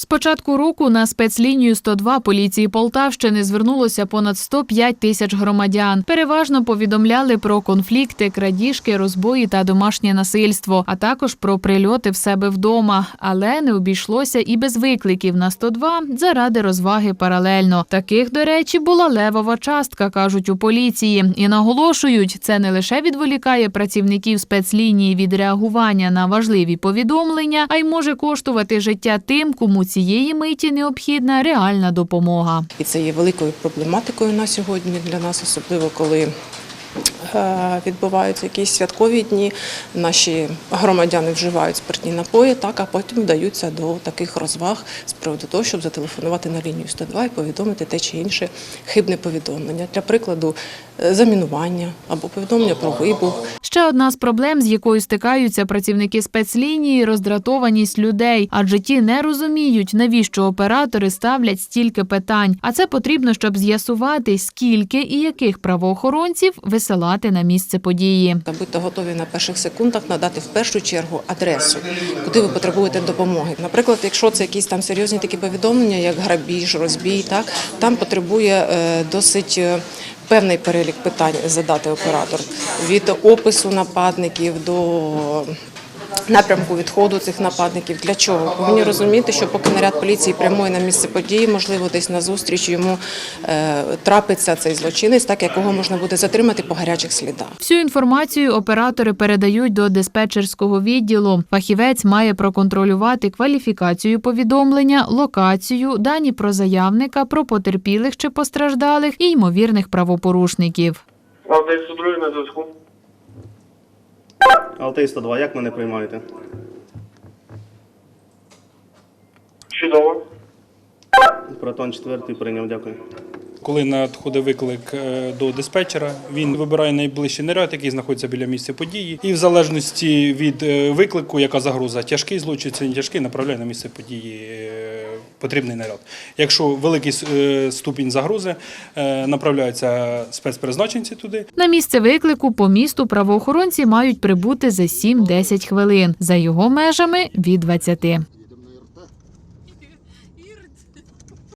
З початку року на спецлінію 102 поліції Полтавщини звернулося понад 105 тисяч громадян. Переважно повідомляли про конфлікти, крадіжки, розбої та домашнє насильство, а також про прильоти в себе вдома. Але не обійшлося і без викликів на 102 заради розваги паралельно. Таких, до речі, була левова частка, кажуть у поліції, і наголошують, це не лише відволікає працівників спецлінії від реагування на важливі повідомлення, а й може коштувати життя тим, кому цієї миті необхідна реальна допомога. І це є великою проблематикою на сьогодні для нас, особливо коли відбуваються якісь святкові дні. Наші громадяни вживають спиртні напої, так а потім вдаються до таких розваг з приводу того, щоб зателефонувати на лінію 102 і повідомити те чи інше хибне повідомлення. Для прикладу, е, замінування або повідомлення про вибух. Ще одна з проблем, з якою стикаються працівники спецлінії роздратованість людей, адже ті не розуміють, навіщо оператори ставлять стільки питань. А це потрібно, щоб з'ясувати, скільки і яких правоохоронців висилати на місце події. Будьте готові на перших секундах надати в першу чергу адресу, куди ви потребуєте допомоги. Наприклад, якщо це якісь там серйозні такі повідомлення, як грабіж, розбій, так там потребує е, досить. е, Певний перелік питань задати оператор від опису нападників до напрямку відходу цих нападників. Для чого повинні розуміти, що поки наряд поліції прямує на місце події, можливо, десь на зустріч йому е, трапиться цей злочинець, так якого можна буде затримати по гарячих слідах. Всю інформацію оператори передають до диспетчерського відділу. Фахівець має проконтролювати кваліфікацію повідомлення, локацію, дані про заявника, про потерпілих чи постраждалих і ймовірних правопорушників. Правда, і судрую на зв'язку. Алтей 102, як мене приймаєте? Чудово. Протон 4 прийняв, дякую. Коли надходить виклик е, до диспетчера, він вибирає найближчий наряд, який знаходиться біля місця події, і в залежності від е, виклику, яка загроза, тяжкий злочин чи не тяжкий, направляє на місце події е, потрібний наряд. Якщо великий ступінь загрози, направляються спецпризначенці туди. На місце виклику по місту правоохоронці мають прибути за 7-10 хвилин, за його межами від 20.